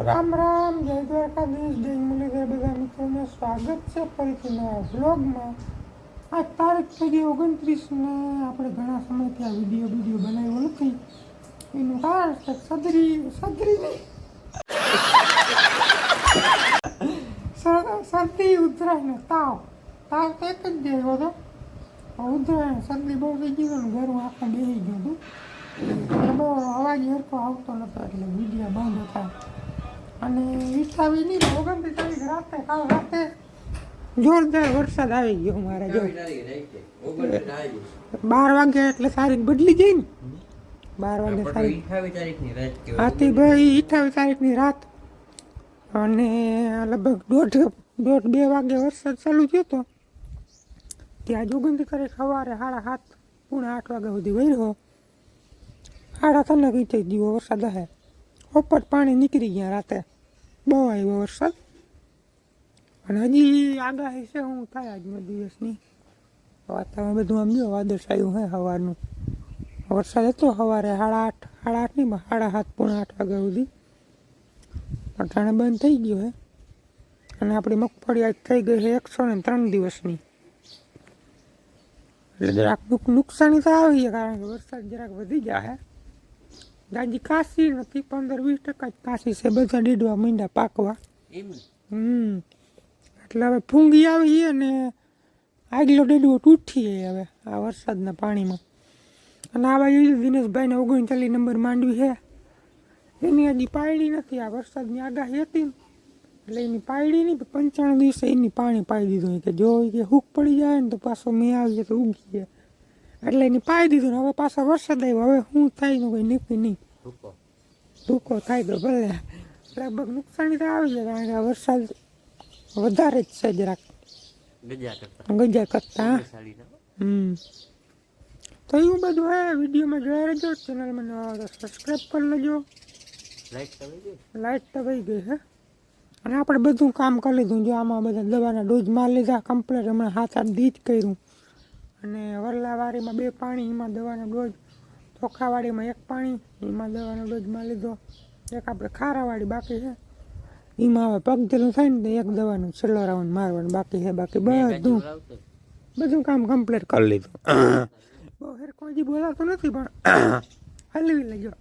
રામ રામ જય દ્વારકાધીશ મુરલીધર બધા મિત્રોને સ્વાગત છે ફરીથી નવા બ્લોગમાં આ તારીખ થઈ ગઈ ઓગણત્રીસ ને આપણે ઘણા સમયથી આ વીડિયો વીડિયો બનાવ્યો નથી. એનું કારણ છે સદરી સદરી શરદી ઉધરાય તાવ. તાવ તો એક જ જે હતો. ઉધરાય શરદી બહુ થઈ ગયું ને ઘરું આખું બેસી ગયું હતું. એટલે અવાજ હરખો આવતો નતો એટલે વીડિયો બંધ હતા. અને નહીં ઓગણત્રીસ તારીખ રાતે કાલ રાતે જોરદાર વરસાદ આવી ગયો મારે જો. બાર વાગે એટલે તારીખ બદલી જાય ને. બાર વાગે તારીખ. આથી ભાઈ અઠાવીસ તારીખની રાત. અને લગભગ દોઢ દોઢ બે વાગે વરસાદ ચાલુ થયો હતો ત્યાં જ ઓગણત્રીસ તારીખ સવારે સાડા સાત પૂણા આઠ વાગ્યા સુધી વર્યો સાડા ત્રણે કઈ થઈ ગયો વરસાદ હે. ઉપર પાણી નીકળી ગયા રાતે. બહુ આવ્યો વરસાદ. અને હજી આગાહી છે, હું થાય આજના દિવસની. વાતાવરણ બધું આમ જો વાદળછાયું હે સવારનું વરસાદ હતો સવારે સાડા આઠ સાડા આઠ નહીં સાડા સાત, પૂણા આઠ વાગ્યા સુધી. અટાણે બંધ થઈ ગયો હે. અને આપણી મગફળી આજ થઈ ગઈ છે એકસો ને ત્રણ દિવસની. એટલે જરાક નુક નુકસાની તો આવી છે, કારણ કે વરસાદ જરાક વધી જાય દાજી કાશી નથી પંદર વીસ ટકા જ કાશી છે બધા દીડવા મીંડા પાકવા. હમ. એટલે હવે ફૂંગી આવી અને આગલો ડેડવો તૂટી હવે આ વરસાદના પાણીમાં. અને આ બાજુ દિનેશભાઈને ઓગણચાલીસ નંબર માંડવી છે એની હજી પાયડી નથી આ વરસાદની આગાહી હતી એટલે એની પાયડી નહીં પંચાણું દિવસે એની પાણી પાઈ દીધું કે જો કે હુક પડી જાય ને તો પાછો મેં આવી તો ઉગી જાય. એટલે એની પાઈ દીધું હવે પાછો વરસાદ આવ્યો. હવે શું થાય ને કોઈ નીકળી નહીં. ધૂકો. થાય તો ભલે. લગભગ નુકસાની તો આવી જાય કારણ કે વરસાદ વધારે જ છે જરાક. ગજા કરતા. હમ. તો એવું બધું હે વિડીયોમાં જોયા રહેજો ચેનલમાં નવા હોય તો સબસ્ક્રાઈબ કરી લેજો. લાઈટ તો વહી ગઈ. હે. અને આપણે બધું કામ કરી લીધું જો આમાં બધા દવાના ડોઝ મારી લીધા કમ્પ્લેટ હમણાં હાથ હાથ દી જ કર્યું. અને વરલાવાડીમાં બે પાણી એમાં દવાનો ડોઝ ચોખાવાડીમાં એક પાણી એમાં દવાનો ડોઝમાં લીધો. એક આપણે ખારાવાડી બાકી છે. એમાં હવે પગધેલું થાય ને તો એક દવાનું છેલ્લો રાઉન્ડ મારવાનું બાકી છે. બાકી બધું બધું કામ કમ્પ્લીટ કરી લીધું. બહુ હેરખો હજી બોલાતો નથી પણ હલવી લેજો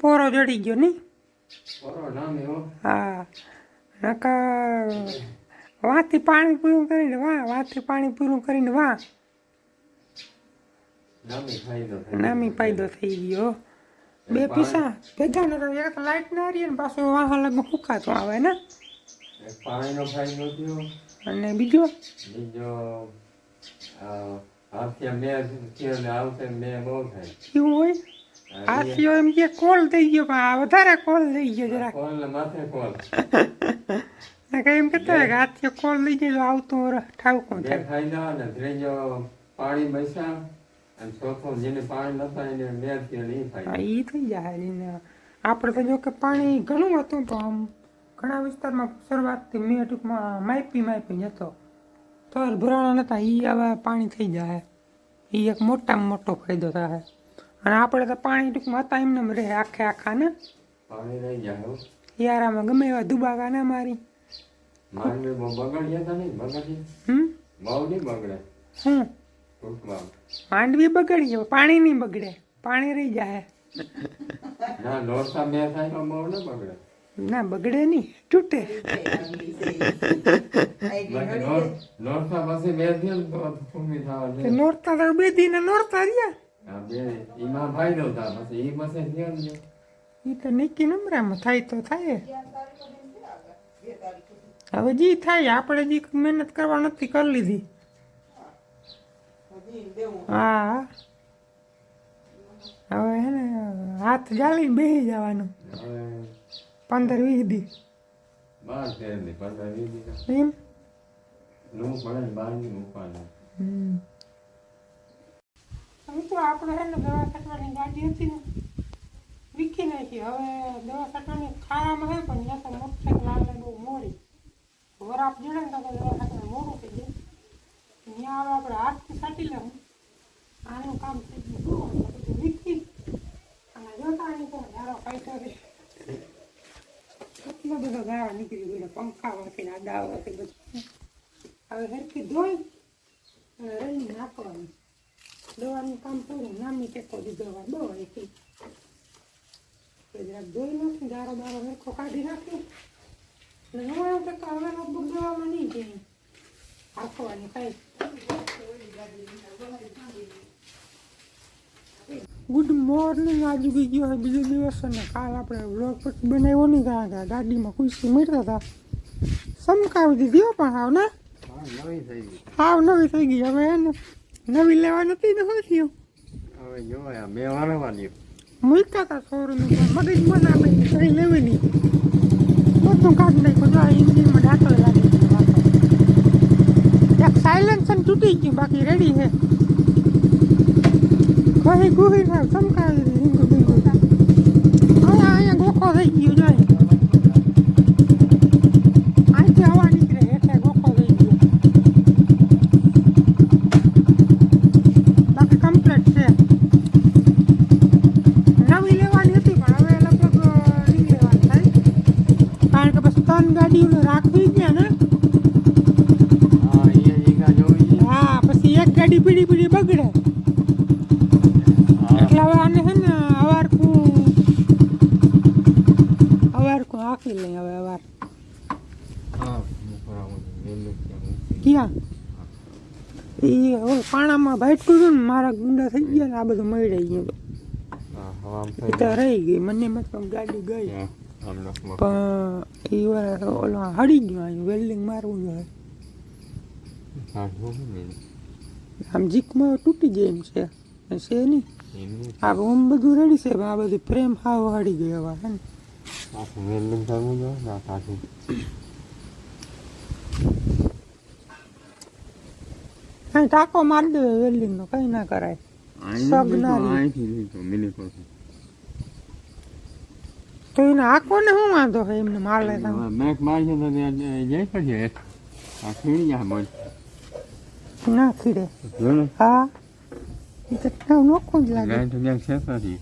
પોરો જડી ગયો નહીં હા. નકર વાંથી પાણી પૂરું કરીને વાહ વાંથી પાણી પૂરું કરીને વાહ. નામી ફાયદો થઈ ગયો. બે પીસા ભેગા ને એક લાઈટ ના રહી ને પાછું વાહ લગ ફૂકાતું આવે ને. પાણીનો ફાયદો થયો. અને બીજો? બીજો હાથિયા મેં થયો ને આવશે મેં બહુ થાય. કેવું હોય? હાથીઓ એમ કે કોલ થઈ ગયો પણ વધારે કોલ થઈ ગયો જરાક. કોલ માથે કોલ એમ કહેતા હોય કે હાથીઓ કોલ લઈ તો આવતું ઠાવકું બે થાય ફાયદા ને ત્રીજો પાણી બસ્યા અને ચોથો જેને પાણી નતા એને થયો ને એ હા ફાયદો એ થઈ જાય એને આપણે તો જો કે પાણી ઘણું હતું પણ આમ ઘણા વિસ્તારમાં શરૂઆતથી મેં ટૂંકમાં માપી માપી જતો તો ભરાણા નતા એ હવે પાણી થઈ જાય એ એક મોટામાં મોટો ફાયદો થાય અને આપણે તો પાણી ટૂંકમાં હતા એમને એમ રહે આખે આખા ને પાણી રહી જાય હો. યારામાં ગમે એવા દુબાકા ના મારી માંડવી બગડ્યા હતા નહીં? બગડી ગયો બગડે હું ટૂંકમાં માંડવી બગડી જાય પાણી નહીં બગડે પાણી રહી જાય. ના લોસા મેં થાય તો બહુ ન બગડે. ના બગડે નહીં તૂટે. નોરતા થવા તો બે દીને નોરતા રહ્યા. ઈ પછી એ તો નિકી નમરામાં થાય તો થાય. હવે જે થાય આપણે જે મહેનત કરવા નથી કરી લીધી. હા. હવે હે ને હાથ જાળીને બેસી જવાનું. હવે પંદર વીસ દી એમ? મિત્રો આપણે હે ને દવા છાંટવાની ગાડી હતી ને વીખી નાખી. હવે દવા છાંટવાની ખાવામાં હે પણ ત્યાં તો મોટરસાઇકલ આવે બહુ મોડી. વરાપ જડે ને તો આપણે મોડું થઈ જાય. ત્યાં હવે આપણે હાથથી છાંટી લેવું. આનું કામ થઈ ગયું. એટલે વીખી અને જોતા નહીં તો ધારો કાઢ્યો છે. કેટલો બધો ગાળો નીકળી ગયો પંખા વાંચીને આ દાવ વાંચી બધું. હવે હરખી ધોઈ અને રણી નાખવાનું. દવાનું કામ પૂરું નામી ટેકો દીધો હોય. બહુ હતી જરાક ધોઈ નાખી ગારો બારો હરખો કાઢી નાખી અને નવાણું ટકા હવે લગભગ દવામાં નહીં જાય આખવાની કાંઈ. ગુડ મોર્નિંગ આજુ ગઈ ગયો હોય બીજો દિવસ અને કાલ આપણે વ્લોગ પછી બનાવ્યો નહીં કારણ કે ગાડીમાં ખુશી મળતા હતા. સમકાવી દીધી હો પણ હાવ ને? હા નવી થઈ ગઈ. હાવ નવી થઈ ગઈ. હવે એને નવી લેવા નથી ને શું થયું? હવે જોયા મેં વારવાની મૂક્યા હતા શોરૂમ મગજ મને આપે કઈ લેવી નહીં. બધું કાઢી નાખ્યું આ ઇન્જિનમાં ડાકલો લાગી. એક સાયલેન્સર તૂટી ગયું, બાકી રેડી છે. ઘણી ગુહી ને ચમકાવી દીધી અહીંયા અહીંયા ગોખો થઈ ગયો જાય અહીંથી હવા નીકળે એટલે ગોખો થઈ ગયો બાકી કમ્પ્લીટ છે નવી લેવાની હતી પણ હવે લગભગ નહીં લેવાની થાય કારણ કે બસ ત્રણ ગાડીઓને રાખવી છે ને હા અહીંયા જીગા જોઈ છે. હા પછી એક ગાડી પીડી પીડી બગડે હા એટલે હવે આને છે ને અવારકું અવારકું હાંકી લઈ હવે ત્યાં ક્યાં? એ હવે પાણામાં ભાટકું હતું ને મારા ગુંડા થઈ ગયા ને આ બધું મળી ગયું. તો રહી ગઈ મને મત ગાડી ગઈ. પણ એ વાર ઓલો હળી ગયો અહીં વેલ્ડિંગ મારવું જોઈએ આમ જીકમાં તૂટી જાય એમ છે. છે નહીં આ રૂમ બધું રેડી છે આ બધું પ્રેમ હાવ હળી ગયો હવે હે ને. વેલ્ડિંગ કરવું જોઈએ ને અહીં મારી દે વેલ્ડિંગનો કંઈ ના કરાય. તો એને આખો ને શું વાંધો એમને માર લેતા મેક મારી છે તો જઈ પડશે આ ખીણી જાય બોલ. ના ખીડે હા. એ તો નોખું જ લાગે. તો ક્યાંક છે નથી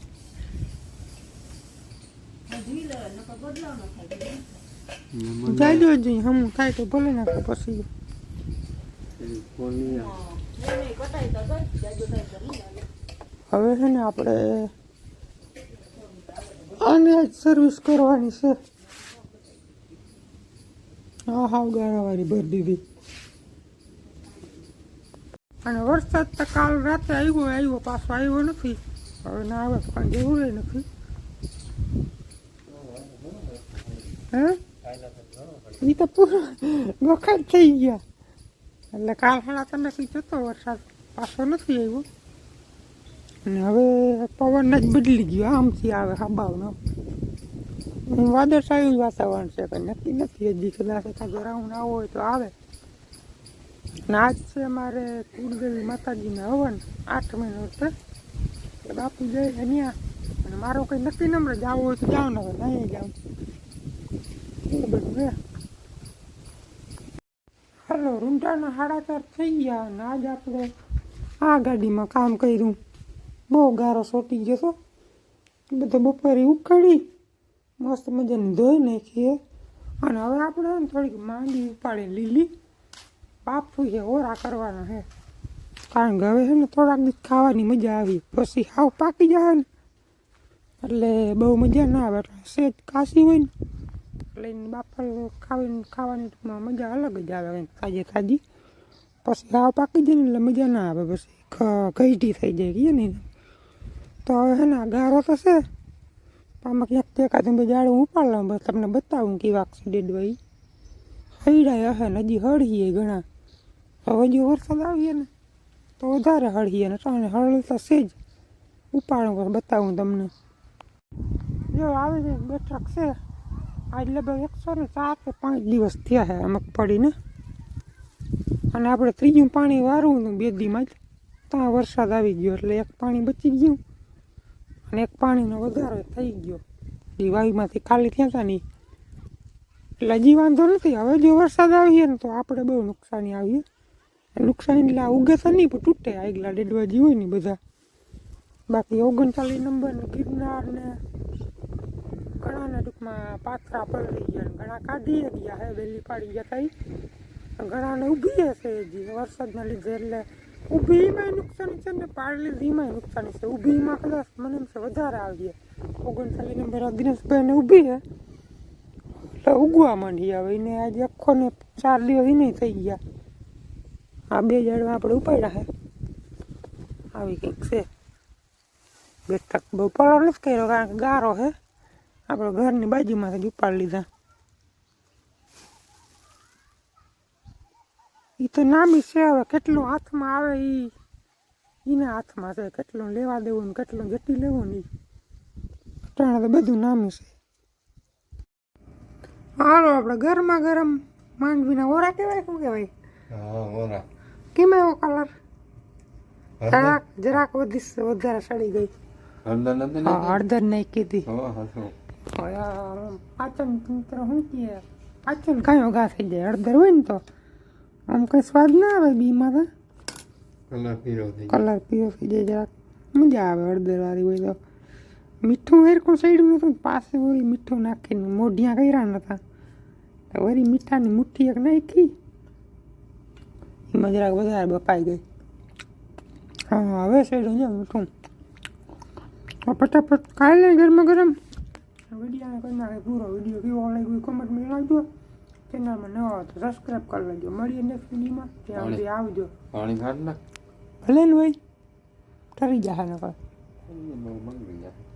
જાજો જઈ હમ થાય તો ભલે નાખો પછી હવે છે ને આપણે આને જ સર્વિસ કરવાની છે હા હાવ ગાળાવાળી ભરી દીધી અને વરસાદ તો કાલ રાતે આવ્યો આવ્યો પાછો આવ્યો નથી હવે ના આવે તો કાંઈ જરૂર નથી હે એ તો પૂરો ગોખા થઈ ગયા. એટલે કાલ હાડા તમેથી જતો વરસાદ પાછો નથી આવ્યો. અને હવે પવન જ બદલી ગયો. આમથી આવે હબાવનો વાદળછાયું જ વાતાવરણ છે કંઈ નક્કી નથી. હજી કદાચ કાંઈ રાઉન્ડ આવો હોય તો આવે. અને આજ છે મારે કુળદેવી માતાજીના હવન આઠ મહિનો છે. એટલે બાપુ જાય ત્યાં અને મારો કંઈ નક્કી નંબર જવું હોય તો જાઉં ને હવે નહીં જાવ. એ હાલો, રૂંઢાના સાડા ચાર થઈ ગયા અને આજ આપણે આ ગાડીમાં કામ કર્યું. બહુ ગારો સોટી ગયો તો. બધો બપોરે ઉકાળી, મસ્ત મજાની ધોઈ નાખીએ અને હવે આપણે થોડીક માંડી ઉપાડી લીલી બાપુ છે ઓરા કરવાના છે કારણ કે હવે છે ને થોડાક દિવસ ખાવાની મજા આવી. પછી હાવ પાકી જાય ને. એટલે બહુ મજા ના આવે. એટલે સેજ કાશી હોય ને. એને બાફર ખાવીને ખાવાની ટૂંકમાં મજા અલગ જ આવે તાજી તાજી પછી હાવ પાકી જાય ને એટલે મજા ના આવે, પછી ઘઈટી થઈ જાય કે ને. તો હવે છે ને ગારો તો છે. આમાં ક્યાંક તે એકાદ બે જાડું ઉપાડ લઉં બસ તમને બતાવું કેવા એક્સિડેન્ટ હોય હૈડાય હે ને, હજી હળીએ ઘણા. હવે જો વરસાદ આવીએ ને, તો વધારે હળીએ ને, તો હળતા છે જ. ઉપાડું બતાવું તમને. જો આવે છે, બેઠક છે. આજ લગભગ એકસો ને ચાર કે પાંચ દિવસ થયા છે અમુક પડીને. અને આપણે ત્રીજું પાણી વારવું ને બે દીમાં જ. ત્યાં વરસાદ આવી ગયો એટલે એક પાણી બચી ગયું. અને એક પાણીનો વધારો થઈ ગયો. દિવાળીમાંથી ખાલી થયા હતા નહીં એટલે હજી વાંધો નથી. હવે જો વરસાદ આવીએ ને તો આપણે બહુ નુકસાની આવીએ. નુકસાની એટલે ઉગે તો નહીં, પણ તૂટે. આગલા ડેડવા હોય ને બધા. બાકી ઓગણચાલીસ નંબર ને ગિરનાર ને ઘણાને ટૂંકમાં પાથરા પલળી ગયા ઘણા કાઢી ગયા હે વહેલી પાડી ગયા તઈ. ઘણાને ઊભી હશે હજી. વરસાદના લીધે એટલે ઊભીમાં નુકસાની છે ને પાડી ધીમાં નુકસાની છે. ઊભીમાં કદાચ મને એમ છે વધારે આવી ઓગણચાલીસ નંબર દિનેશભાઈને ઊભી હે. એટલે ઉગવા માંડી હવે. એને આજે આખો ને ચાર દિવસ એને થઈ ગયા. આ બે ઝાડવા આપણે ઉપાડ્યા હે. આવી કંઈક છે. બેઠક બહુ પડો નથી કર્યો કારણ કે ગારો હે. આપણે ઘરની બાજુમાંથી ઉપાડી લીધા. એ તો નામી છે હવે કેટલું હાથમાં આવે એ એના હાથમાં છે કેટલું લેવા દેવું ને કેટલું જટી લેવું ને. અટાણે તો બધું નામી છે. હાલો આપણે ગરમા ગરમ માંડવીના ઓરા કહેવાય શું કહેવાય કેમ એવો કલર જરાક જરાક વધી વધારે સડી ગઈ. હળદર નથી કીધી હળદર નાખી હતી. હા હા. પાચન તંત્ર શું કહે પાચન કાંઈ ઓગા થઈ જાય હળદર હોય ને તો. આમ કઈ સ્વાદ ના આવે બીમાં તો. કલર પીરો થઈ કલર પીળો થઈ જાય જરાક. મજા આવે હળદર વાળી હોય તો. મીઠું હેરકું સાઈડ નતું પાસે વળી મીઠું નાખીને મોઢિયા કર્યા નતા. તો વળી મીઠાની મુઠ્ઠી એક નાખી. એમાં જરાક વધારે બપાઈ ગઈ. હા હવે સાઈડ જો મીઠું. પટાપટ ફટાફટ ખાઈ લે ગરમા ગરમ વિડીયોને કરી નાખે પૂરો વીડિયો કેવો લાગ્યો કમેન્ટમાં જણાવજો ચેનલમાં નવા હોય તો સબસ્ક્રાઈબ કરી લેજો મળીએ નેક્સ્ટ વિડીયોમાં ત્યાં સુધી આવજો પાણી કાઢ નાખ ભલે ને ભાઈ કરી જાય નકર બહુ બગડી જાય